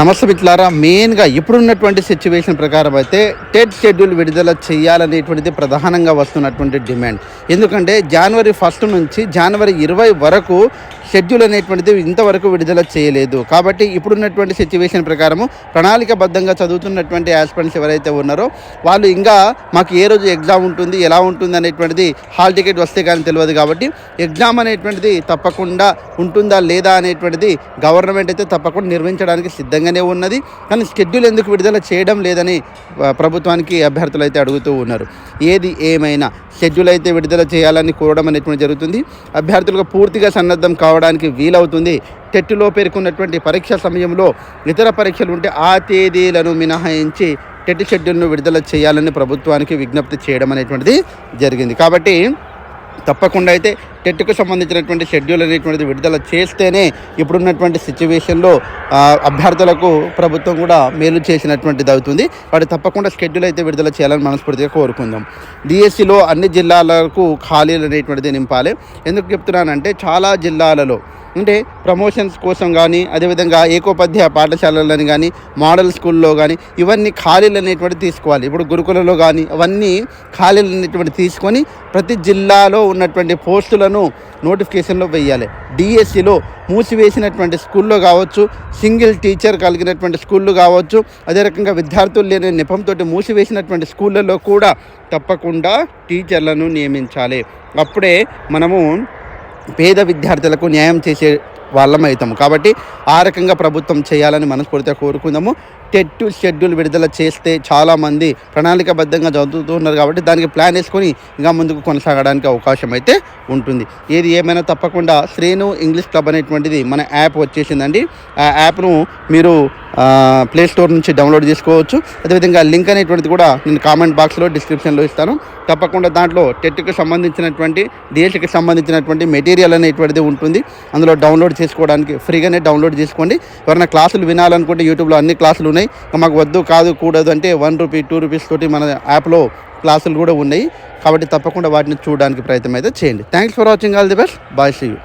నమస్తే మిట్లారా మెయిన్గా ఇప్పుడున్నటువంటి సిచ్యువేషన్ ప్రకారం అయితే టెట్ షెడ్యూల్ విడుదల చేయాలనేటువంటిది ప్రధానంగా వస్తున్నటువంటి డిమాండ్. ఎందుకంటే జనవరి ఫస్ట్ నుంచి జనవరి ఇరవై వరకు షెడ్యూల్ అనేటువంటిది ఇంతవరకు విడుదల చేయలేదు. కాబట్టి ఇప్పుడున్నటువంటి సిచ్యువేషన్ ప్రకారము ప్రణాళికబద్ధంగా చదువుతున్నటువంటి ఆస్పిరెంట్స్ ఎవరైతే ఉన్నారో వాళ్ళు ఇంకా మాకు ఏ రోజు ఎగ్జామ్ ఉంటుంది ఎలా ఉంటుంది అనేటువంటిది హాల్ టికెట్ వస్తే కానీ తెలియదు కాబట్టి ఎగ్జామ్ అనేటువంటిది తప్పకుండా ఉంటుందా లేదా అనేటువంటిది గవర్నమెంట్ అయితే తప్పకుండా నిర్వహించడానికి సిద్ధంగానే ఉన్నది. కానీ షెడ్యూల్ ఎందుకు విడుదల చేయడం లేదని ప్రభుత్వానికి అభ్యర్థులు అయితే అడుగుతూ ఉన్నారు. ఏది ఏమైనా షెడ్యూల్ అయితే విడుదల చేయాలని కోరడం అనేటువంటి జరుగుతుంది. అభ్యర్థులకు పూర్తిగా సన్నద్ధం రావడానికి వీలవుతుంది. టెట్లో పేర్కొన్నటువంటి పరీక్ష సమయంలో ఇతర పరీక్షలు ఉంటే ఆ తేదీలను మినహాయించి టెట్ షెడ్యూల్ను విడుదల చేయాలని ప్రభుత్వానికి విజ్ఞప్తి చేయడం అనేటువంటిది జరిగింది. కాబట్టి తప్పకుండా అయితే టెట్కు సంబంధించినటువంటి షెడ్యూల్ అనేటువంటిది విడుదల చేస్తేనే ఇప్పుడున్నటువంటి సిచ్యువేషన్లో అభ్యర్థులకు ప్రభుత్వం కూడా మేలు చేసినటువంటిది అవుతుంది. వాటి తప్పకుండా షెడ్యూల్ అయితే విడుదల చేయాలని మనస్ఫూర్తిగా కోరుకుందాం. డిఎస్సిలో అన్ని జిల్లాలకు ఖాళీలు అనేటువంటిది నింపాలి. ఎందుకు చెప్తున్నానంటే చాలా జిల్లాలలో అంటే ప్రమోషన్స్ కోసం కానీ అదేవిధంగా ఏకోపాధ్యాయ పాఠశాలలని కానీ మోడల్ స్కూల్లో కానీ ఇవన్నీ ఖాళీలు అనేటువంటి తీసుకోవాలి. ఇప్పుడు గురుకులలో కానీ అవన్నీ ఖాళీలు అనేటువంటి తీసుకొని ప్రతి జిల్లాలో ఉన్నటువంటి పోస్టులను నోటిఫికేషన్లో వెయ్యాలి డిఎస్సిలో మూసివేసినటువంటి స్కూల్లో కావచ్చు సింగిల్ టీచర్ కలిగినటువంటి స్కూళ్ళు కావచ్చు అదే రకంగా విద్యార్థులు లేని నెపంతో మూసివేసినటువంటి స్కూళ్ళలో కూడా తప్పకుండా టీచర్లను నియమించాలి. అప్పుడే మనము పేద విద్యార్థులకు న్యాయం చేసే వాళ్ళం అవుతాము. కాబట్టి ఆ రకంగా ప్రభుత్వం చేయాలని మనస్ఫూర్తిగా కోరుకుందాము. టెట్ షెడ్యూల్ విడుదల చేస్తే చాలామంది ప్రణాళికబద్ధంగా చదువుతున్నారు కాబట్టి దానికి ప్లాన్ వేసుకొని ఇంకా ముందుకు కొనసాగడానికి అవకాశం అయితే ఉంటుంది. ఏది ఏమైనా తప్పకుండా శ్రేణు ఇంగ్లీష్ క్లబ్ అనేటువంటిది మన యాప్ వచ్చేసిందండి. ఆ యాప్ను మీరు ప్లే స్టోర్ నుంచి డౌన్లోడ్ చేసుకోవచ్చు. అదేవిధంగా లింక్ అనేటువంటిది కూడా నేను కామెంట్ బాక్స్లో డిస్క్రిప్షన్లో ఇస్తాను. తప్పకుండా దాంట్లో టెట్కి సంబంధించినటువంటి డిఎస్సికి సంబంధించినటువంటి మెటీరియల్ అనేటువంటిది ఉంటుంది. అందులో డౌన్లోడ్ చేసుకోవడానికి ఫ్రీగానే డౌన్లోడ్ చేసుకోండి. ఎవరైనా క్లాసులు వినాలనుకుంటే యూట్యూబ్లో అన్ని క్లాసులు ఉన్నాయి. ఇంకా మాకు వద్దు కాదు కూడదు అంటే వన్ రూపీ టూ రూపీస్ తోటి మన యాప్లో క్లాసులు కూడా ఉన్నాయి. కాబట్టి తప్పకుండా వాటిని చూడడానికి ప్రయత్నం అయితే చేయండి. Thanks for watching all the best bye see you